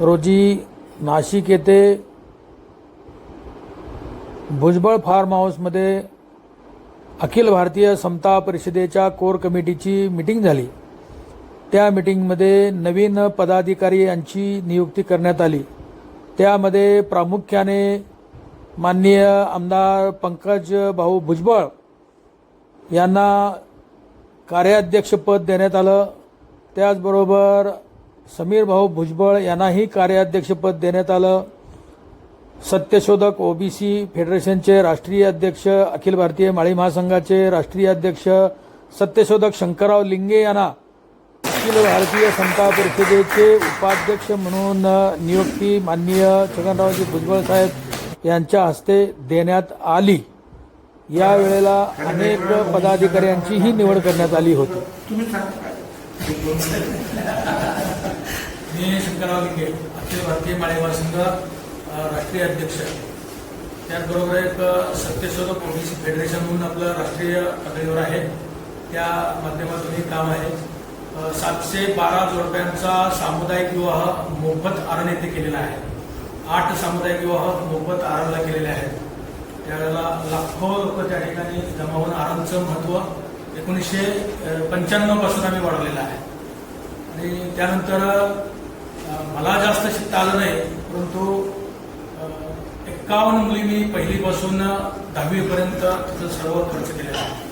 रोजी नाशिक येथे भुजबळ फार्म हाऊसमध्ये अखिल भारतीय समता परिषदेच्या कोर कमिटीची मिटिंग झाली. त्या मिटिंगमध्ये नवीन पदाधिकारी यांची नियुक्ती करण्यात आली. त्यामध्ये प्रामुख्याने माननीय आमदार पंकज भाऊ भुजबळ यांना कार्याध्यक्षपद देण्यात आलं. त्याचबरोबर समीर भाऊ भुजबळ यांनाही कार्याध्यक्षपद देण्यात आलं. सत्यशोधक ओबीसी फेडरेशनचे राष्ट्रीय अध्यक्ष अखिल भारतीय माळी महासंघाचे राष्ट्रीय अध्यक्ष सत्यशोधक शंकरराव लिंगे यांना अखिल भारतीय समता परिषदेचे उपाध्यक्ष म्हणून नियुक्ती माननीय छगनरावजी भुजबळ साहेब यांच्या हस्ते देण्यात आली. यावेळेला अनेक पदाधिकाऱ्यांचीही निवड करण्यात आली होती. मी शंकरराव लिंगे अखिल भारतीय माळी संघ राष्ट्रीय अध्यक्ष. त्याचबरोबर एक सत्यशोधक ओबीसी फेडरेशन म्हणून आपलं राष्ट्रीय पातळीवर आहे. त्या माध्यमातून हे काम आहे. सातशे बारा जोडप्यांचा सामुदायिक विवाह मोफत आरण येथे केलेला आहे. आठ सामुदायिक विवाह मोफत आरणला केलेले आहेत. त्यावेळेला लाखो लोक त्या ठिकाणी जमा होऊन आरणचं महत्त्व एकोणीसशे पंच्याण्णवपासून आम्ही वाढवलेला आहे. आणि त्यानंतर मला जास्त शिकता आलं नाही परंतु एक्कावन्न मुली मी पहिलीपासून दहावीपर्यंत तिथं सर्व खर्च केलेला आहे.